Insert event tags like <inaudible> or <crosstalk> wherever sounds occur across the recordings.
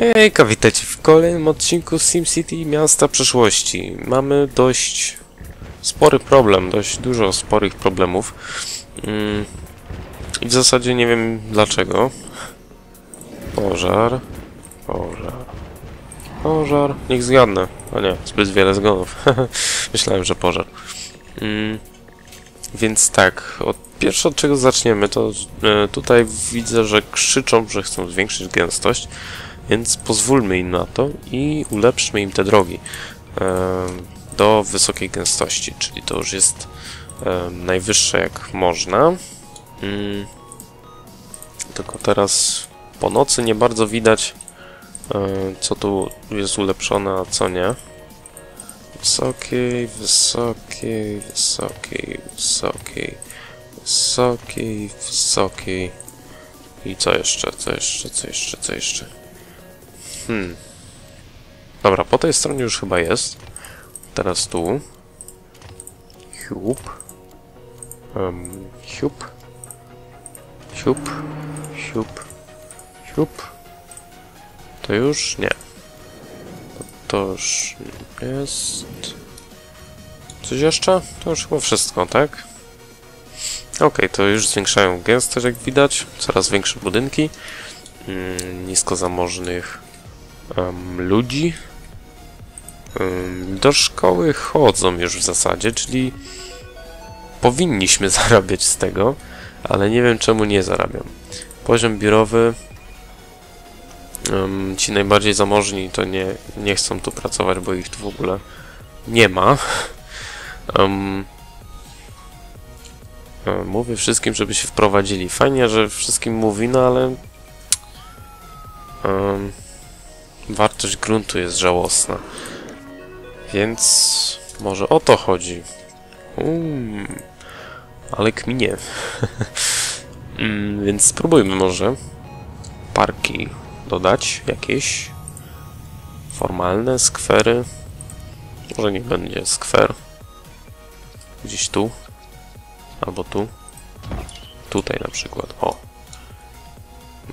Hejka, witajcie w kolejnym odcinku SimCity Miasta Przyszłości. Mamy dość spory problem, dość dużo sporych problemów. Mm, I w zasadzie nie wiem dlaczego. Pożar, pożar, pożar. Niech zgadnę. O nie, zbyt wiele zgonów. <laughs> Myślałem, że pożar. Mm, więc tak, od pierwsze od czego zaczniemy, to e, tutaj widzę, że krzyczą, że chcą zwiększyć gęstość. Więc pozwólmy im na to i ulepszmy im te drogi e, do wysokiej gęstości, czyli to już jest e, najwyższe jak można. Mm. Tylko teraz po nocy nie bardzo widać, e, co tu jest ulepszone, a co nie. Wysokiej, wysokiej, wysokiej, wysokiej, wysokiej, wysokiej. I co jeszcze, co jeszcze, co jeszcze, co jeszcze? Hmm. Dobra, po tej stronie już chyba jest. Teraz tu. Siup. Um, siup. Siup. Siup. To już? Nie. To, to już jest... Coś jeszcze? To już chyba wszystko, tak? Ok, to już zwiększają gęstość, jak widać. Coraz większe budynki. Mm, nisko zamożnych um, ludzi. Um, do szkoły chodzą już w zasadzie, czyli powinniśmy <laughs> zarabiać z tego, ale nie wiem czemu nie zarabiam. Poziom biurowy. Um, ci najbardziej zamożni to nie, nie chcą tu pracować, bo ich tu w ogóle nie ma. Um, mówię wszystkim, żeby się wprowadzili. Fajnie, że wszystkim mówi, no ale um, wartość gruntu jest żałosna. Więc może o to chodzi. Um, ale kminie. <laughs> mm, więc spróbujmy może parki dodać jakieś formalne skwery. Może nie będzie skwer. Gdzieś tu. Albo tu. Tutaj na przykład. O.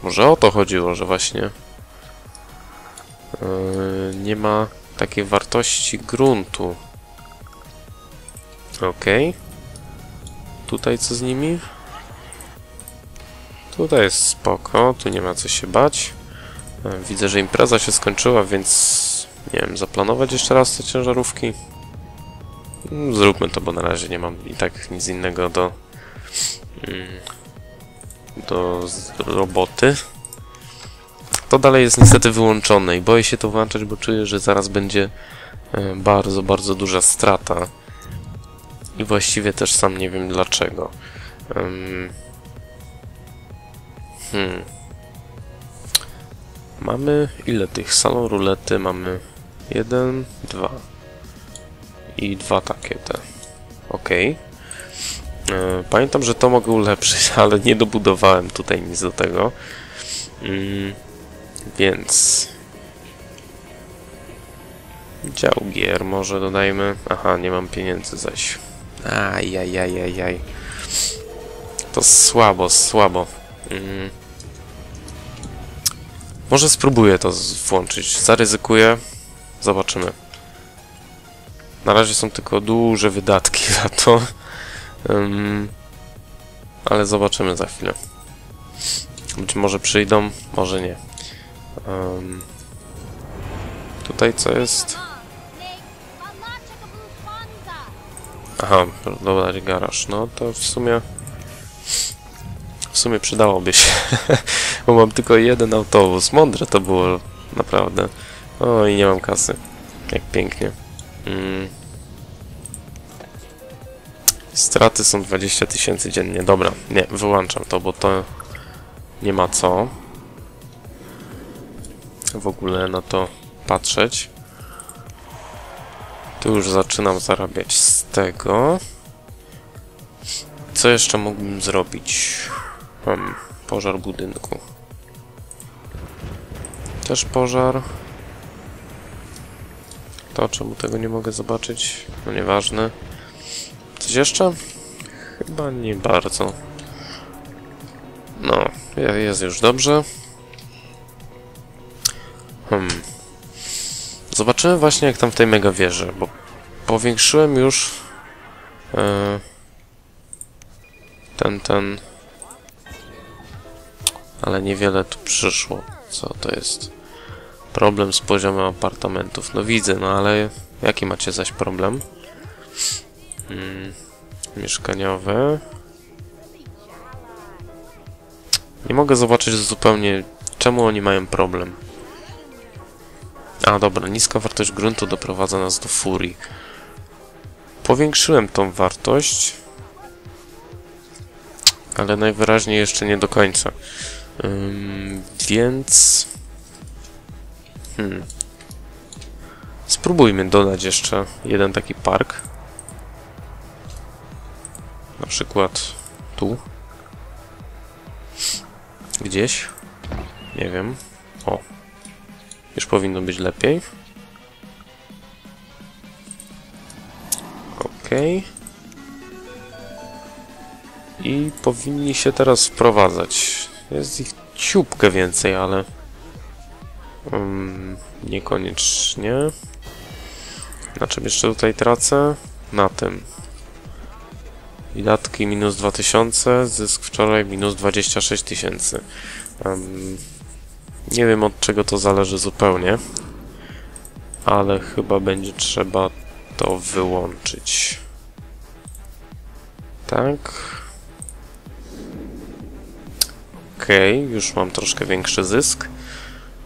Może o to chodziło, że właśnie nie ma takiej wartości gruntu. Ok. Tutaj co z nimi? Tutaj jest spoko, tu nie ma co się bać. Yy, widzę, że impreza się skończyła, więc nie wiem, zaplanować jeszcze raz te ciężarówki? Mm, zróbmy to, bo na razie nie mam i tak nic innego do, mm, do roboty. To dalej jest niestety wyłączone i boję się to włączać, bo czuję, że zaraz będzie e, bardzo, bardzo duża strata. I właściwie też sam nie wiem dlaczego. Hmm. Mamy ile tych? Salon rulety mamy jeden, dwa i dwa takie te. Ok. E, pamiętam, że to mogę ulepszyć, <laughs> ale nie dobudowałem tutaj nic do tego. Więc... Dział gier może dodajmy. Aha, nie mam pieniędzy zaś. Ajajajajaj. To słabo, słabo. Mm. Może spróbuję to włączyć. Zaryzykuję. Zobaczymy. Na razie są tylko duże wydatki <laughs> za to. Um, ale zobaczymy za chwilę. Być może przyjdą, może nie. Um, tutaj co jest? Aha, dodać garaż. No to w sumie... W sumie przydałoby się. <laughs> Bo mam tylko jeden autobus. Mądre to było, naprawdę. O, i nie mam kasy. Jak pięknie. Mm. Straty są 20 tysięcy dziennie. Dobra, nie, wyłączam to, bo to nie ma co w ogóle na to patrzeć. Tu już zaczynam zarabiać z tego. Co jeszcze mógłbym zrobić? Mam pożar budynku. Też pożar. To, czemu tego nie mogę zobaczyć? No nieważne. Coś jeszcze? Chyba nie bardzo. No, jest już dobrze. Hmm. Zobaczymy właśnie jak tam w tej mega wieży, bo powiększyłem już e, ten, ten ale niewiele tu przyszło. Co to jest? Problem z poziomem apartamentów. No widzę, no ale jaki macie zaś problem? Hmm. Nie mogę zobaczyć zupełnie, czemu oni mają problem. A dobra, niska wartość gruntu doprowadza nas do furii. Powiększyłem tą wartość, ale najwyraźniej jeszcze nie do końca. Więc... Hmm. Spróbujmy dodać jeszcze jeden taki park. Na przykład tu. Gdzieś. Nie wiem. O. Już powinno być lepiej. Okej. I powinni się teraz wprowadzać. Jest ich ciupkę więcej, ale... Um, niekoniecznie. Na czym jeszcze tutaj tracę? Na tym. Wydatki minus 2000, zysk wczoraj minus 26 tysięcy. Um, nie wiem od czego to zależy zupełnie, ale chyba będzie trzeba to wyłączyć. Tak. Okay, już mam troszkę większy zysk.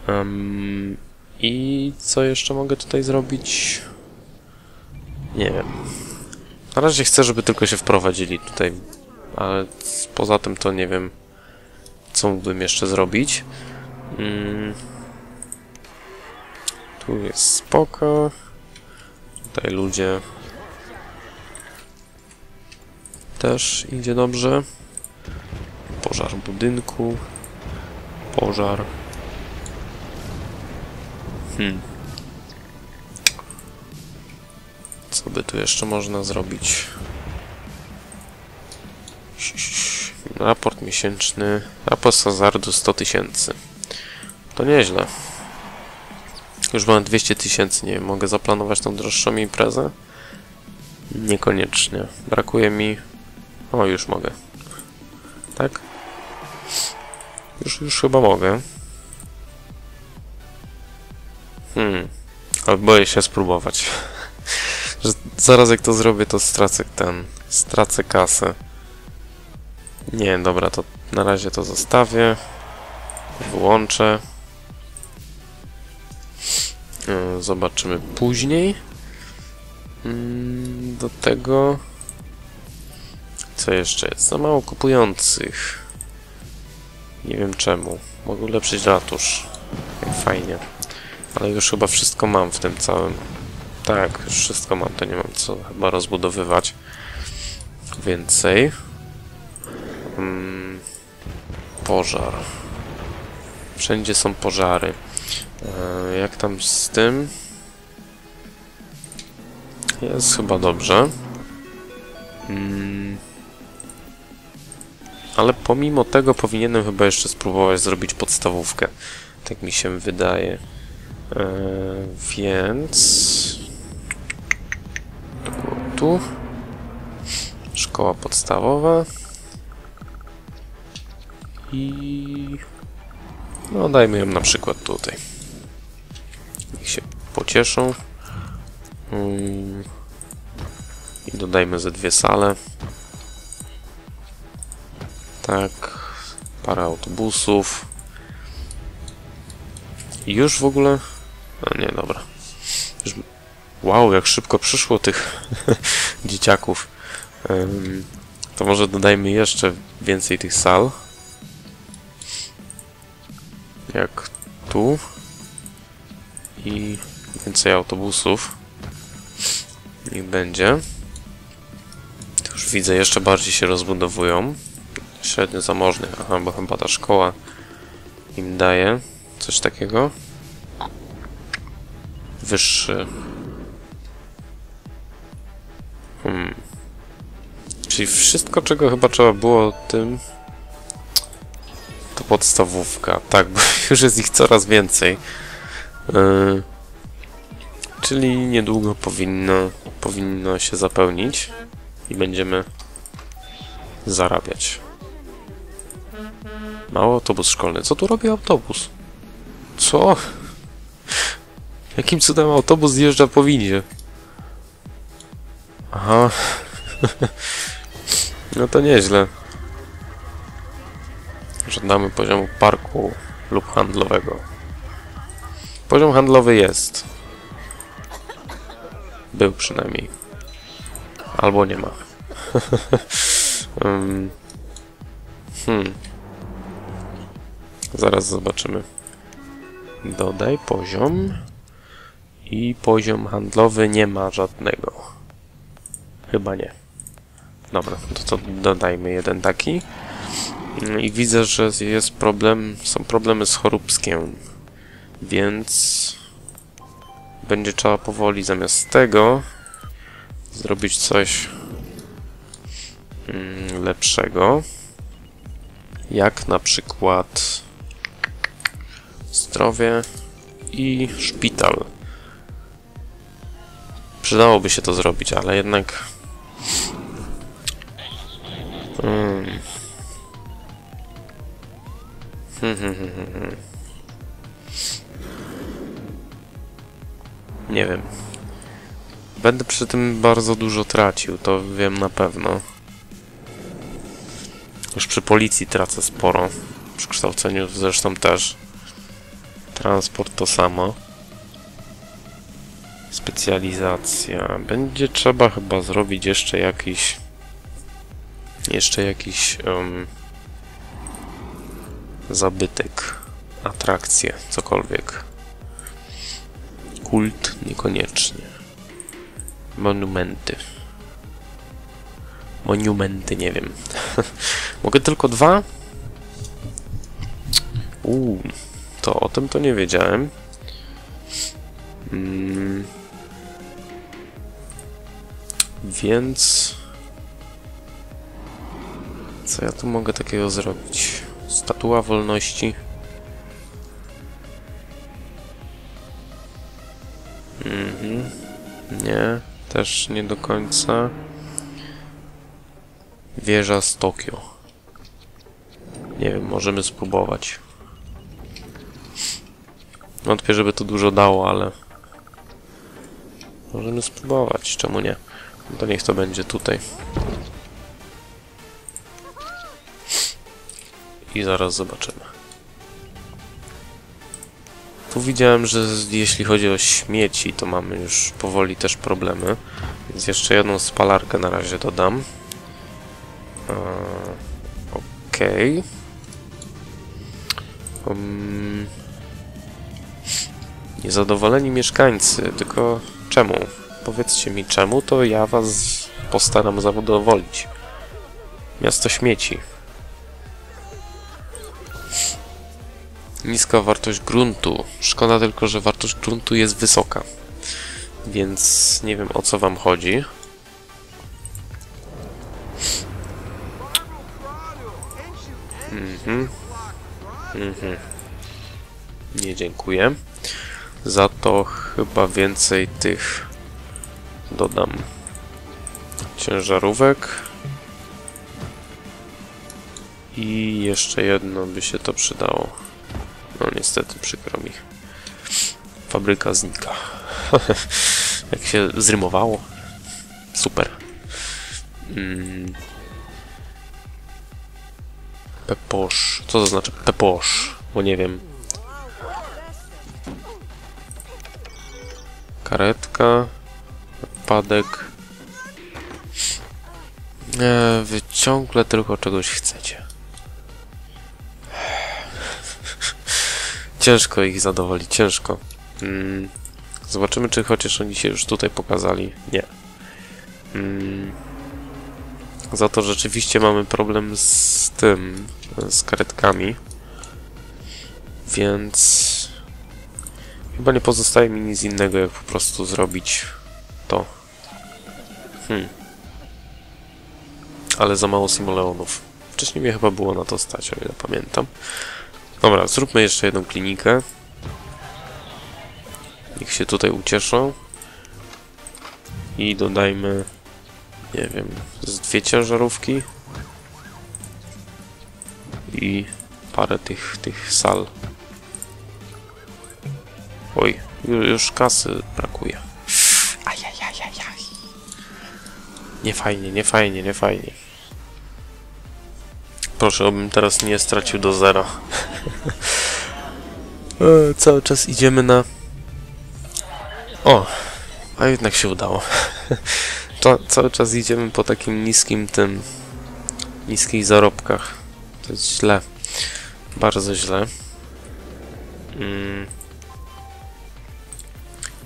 Um, I co jeszcze mogę tutaj zrobić? Nie wiem. Na razie chcę, żeby tylko się wprowadzili tutaj, ale poza tym to nie wiem, co mógłbym jeszcze zrobić. Mm. Tu jest spoko. Tutaj ludzie też idzie dobrze. Pożar budynku. Pożar. Hmm. Co by tu jeszcze można zrobić? Raport miesięczny. Raport hazardu 100 tysięcy. To nieźle. Już mam 200 tysięcy, nie wiem, mogę zaplanować tą droższą imprezę? Niekoniecznie. Brakuje mi... O, już mogę. Tak? Już, już chyba mogę. Hmm. Ale boję się spróbować. <laughs> Że zaraz jak to zrobię, to stracę ten... Stracę kasę. Nie, dobra, to na razie to zostawię. Wyłączę. E, zobaczymy później. Mm, do tego... Co jeszcze jest? Za mało kupujących. Nie wiem czemu. Mogę ulepszyć ratusz. Fajnie. Ale już chyba wszystko mam w tym całym... Tak, już wszystko mam, to nie mam co chyba rozbudowywać. Więcej. Hmm. Pożar. Wszędzie są pożary. E, jak tam z tym? Jest chyba dobrze. Hmm. Ale pomimo tego powinienem chyba jeszcze spróbować zrobić podstawówkę. Tak mi się wydaje. E, więc... Tu. Szkoła podstawowa. I... No dajmy ją na przykład tutaj. Niech się pocieszą. Hmm. I dodajmy ze dwie sale. Tak. Parę autobusów. I już w ogóle... No nie, dobra. Już... Wow, jak szybko przyszło tych <laughs> dzieciaków. To może dodajmy jeszcze więcej tych sal. Jak tu. I więcej autobusów. Niech będzie. Tu już widzę, jeszcze bardziej się rozbudowują. Średnio zamożnych. Aha, bo chyba ta szkoła im daje coś takiego. Wyższy. Hmm. Czyli wszystko, czego chyba trzeba było tym... Podstawówka. Tak, bo <laughs> już jest ich coraz więcej. Yy, czyli niedługo powinno, powinno się zapełnić i będziemy zarabiać. Mały autobus szkolny. Co tu robi autobus? Co? Jakim cudem autobus zjeżdża po windzie? Aha. <laughs> no to nieźle. Żądamy poziomu parku lub handlowego. Poziom handlowy jest. Był przynajmniej. Albo nie ma. <laughs> Hmm. Zaraz zobaczymy. Dodaj poziom. I poziom handlowy nie ma żadnego. Chyba nie. Dobra, to, to dodajmy jeden taki. I widzę, że jest problem, są problemy z choróbskiem. Więc będzie trzeba powoli zamiast tego zrobić coś mm, lepszego. Jak na przykład zdrowie i szpital. Przydałoby się to zrobić, ale jednak... Hmm. <laughs> Nie wiem. Będę przy tym bardzo dużo tracił, to wiem na pewno. Już przy policji tracę sporo. Przy kształceniu zresztą też. Transport to samo. Specjalizacja. Będzie trzeba chyba zrobić jeszcze jakiś... Jeszcze jakiś... Um, zabytek. Atrakcję. Cokolwiek. Kult niekoniecznie. Monumenty. Monumenty, nie wiem. <laughs> Mogę tylko dwa? Uuu, to o tym to nie wiedziałem. Mm. Więc... Co ja tu mogę takiego zrobić? Statua wolności. Mhm. Nie, też nie do końca. Wieża z Tokio. Nie wiem, możemy spróbować. Wątpię, żeby to dużo dało, ale... Możemy spróbować, czemu nie? No to niech to będzie tutaj. I zaraz zobaczymy. Tu widziałem, że jeśli chodzi o śmieci, to mamy już powoli też problemy. Więc jeszcze jedną spalarkę na razie dodam. Eee, Okej. Okay. Um, niezadowoleni mieszkańcy, tylko czemu? Powiedzcie mi czemu, to ja was postaram zadowolić. Miasto śmieci. Niska wartość gruntu. Szkoda tylko, że wartość gruntu jest wysoka. Więc nie wiem o co wam chodzi. Mhm. Mhm. Nie dziękuję. Za to chyba więcej tych dodam ciężarówek. I jeszcze jedno by się to przydało. No niestety, przykro mi. Fabryka znika. <laughs> Jak się zrymowało. Super. Mm. Peposz. Co to znaczy peposz? Bo nie wiem. Karetka. Wypadek. E, wy ciągle tylko czegoś chcecie. Ciężko ich zadowolić, ciężko. Mm. Zobaczymy, czy chociaż oni się już tutaj pokazali. Nie. Mm. Za to rzeczywiście mamy problem z tym, z karetkami. Więc... Chyba nie pozostaje mi nic innego, jak po prostu zrobić to. Hmm. Ale za mało simoleonów. Wcześniej mnie chyba było na to stać, o ile pamiętam. Dobra, zróbmy jeszcze jedną klinikę. Niech się tutaj ucieszą. I dodajmy, nie wiem, z dwie ciężarówki. I parę tych, tych sal. Oj, ju- już kasy brakuje. Ajajajajaj. Nie fajnie, nie fajnie, nie fajnie. Proszę, obym teraz nie stracił do zera. E, Cały czas idziemy na... O! A jednak się udało. Cały czas idziemy po takim niskim tym... niskich zarobkach. To jest źle. Bardzo źle. Mm.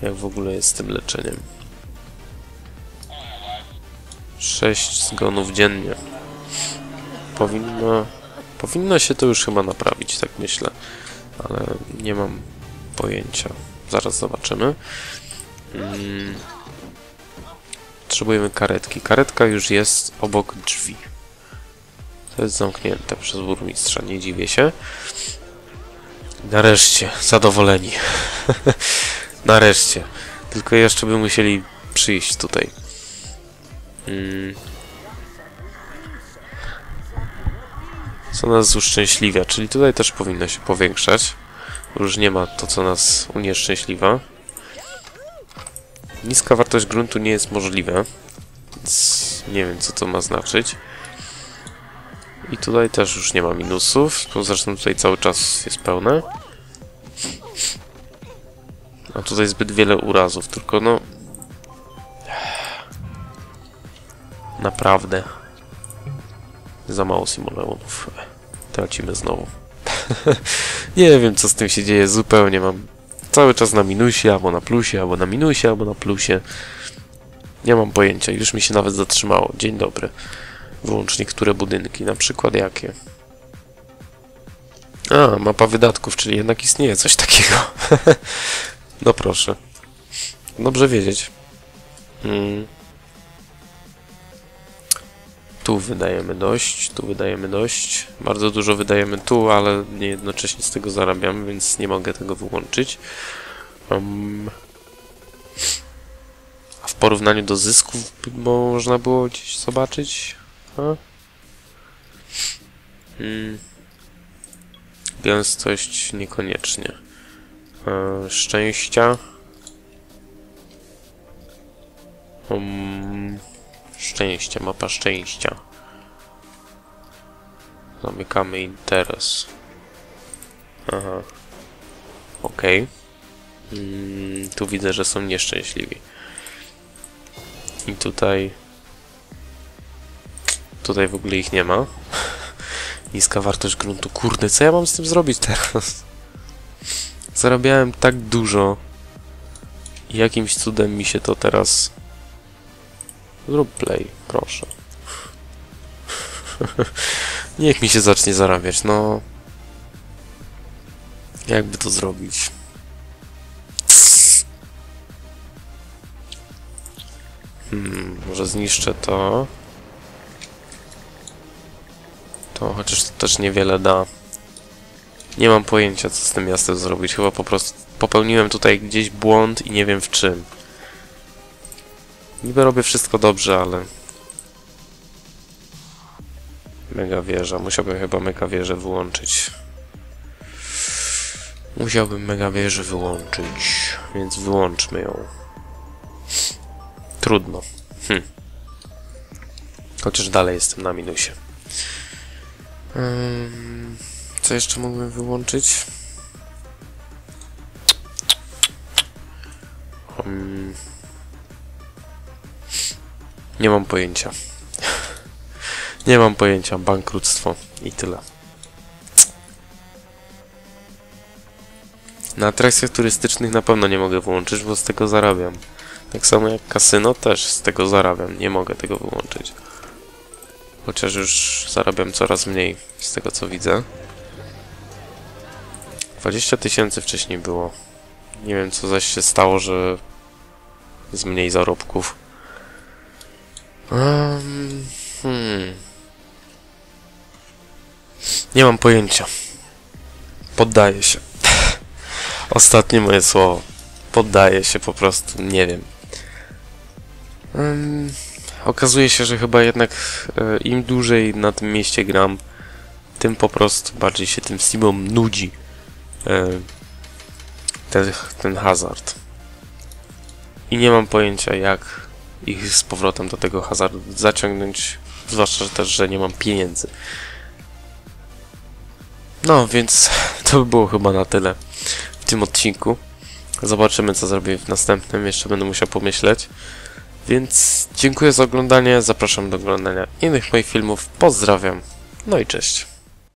Jak w ogóle jest z tym leczeniem? 6 zgonów dziennie. Powinno... Powinno się to już chyba naprawić, tak myślę. Ale nie mam pojęcia. Zaraz zobaczymy. Mm. Potrzebujemy karetki. Karetka już jest obok drzwi. To jest zamknięte przez burmistrza, nie dziwię się. Nareszcie, zadowoleni. <laughs> Nareszcie. Tylko jeszcze by musieli przyjść tutaj. Mm. Co nas uszczęśliwia, czyli tutaj też powinno się powiększać. Już nie ma to, co nas unieszczęśliwa. Niska wartość gruntu nie jest możliwe. Więc nie wiem, co to ma znaczyć. I tutaj też już nie ma minusów, bo zresztą tutaj cały czas jest pełne. A tutaj zbyt wiele urazów, tylko no... <sighs> Naprawdę. Za mało simoleonów. Tracimy znowu. <laughs> nie wiem, co z tym się dzieje, zupełnie mam cały czas na minusie, albo na plusie, albo na minusie, albo na plusie. Nie mam pojęcia, już mi się nawet zatrzymało. Dzień dobry. Wyłącz niektóre budynki, na przykład jakie? A, mapa wydatków, czyli jednak istnieje coś takiego. <laughs> no proszę. Dobrze wiedzieć. Mm. Tu wydajemy dość, tu wydajemy dość. Bardzo dużo wydajemy tu, ale nie jednocześnie z tego zarabiamy, więc nie mogę tego wyłączyć. Um, a w porównaniu do zysków można było gdzieś zobaczyć? A? Hmm. Gęstość niekoniecznie. E, szczęścia. Um, szczęście, mapa szczęścia. Zamykamy interes. Aha. Okej. Mm, tu widzę, że są nieszczęśliwi. I tutaj... Tutaj w ogóle ich nie ma. <laughs> Niska wartość gruntu. Kurde, co ja mam z tym zrobić teraz? <laughs> Zarabiałem tak dużo. Jakimś cudem mi się to teraz... Zrób play, proszę. <laughs> Niech mi się zacznie zarabiać, no. Jakby to zrobić? Hmm, może zniszczę to. To chociaż to też niewiele da. Nie mam pojęcia, co z tym miastem zrobić. Chyba po prostu popełniłem tutaj gdzieś błąd i nie wiem w czym. Niby robię wszystko dobrze, ale... Mega wieża. Musiałbym chyba mega wieżę wyłączyć. Musiałbym mega wieżę wyłączyć, więc wyłączmy ją. Trudno. Hm. Chociaż dalej jestem na minusie. Ym, co jeszcze mógłbym wyłączyć? Ym, nie mam pojęcia. nie mam pojęcia. Bankructwo i tyle. Na atrakcjach turystycznych na pewno nie mogę wyłączyć, bo z tego zarabiam. Tak samo jak kasyno też z tego zarabiam. Nie mogę tego wyłączyć. Chociaż już zarabiam coraz mniej z tego co widzę. 20 tysięcy wcześniej było. Nie wiem co zaś się stało, że jest mniej zarobków. Um, hmm. Nie mam pojęcia. Poddaję się. <laughs> Ostatnie moje słowo. poddaję się po prostu, nie wiem. Ym, okazuje się, że chyba jednak e, im dłużej na tym mieście gram, tym po prostu bardziej się tym Steamom nudzi e, ten, ten hazard. I nie mam pojęcia, jak ich z powrotem do tego hazardu zaciągnąć, zwłaszcza że też, że nie mam pieniędzy. No, więc <laughs> to by było chyba na tyle w tym odcinku. Zobaczymy, co zrobię w następnym, jeszcze będę musiał pomyśleć. Więc dziękuję za oglądanie, zapraszam do oglądania innych moich filmów, pozdrawiam, no i cześć.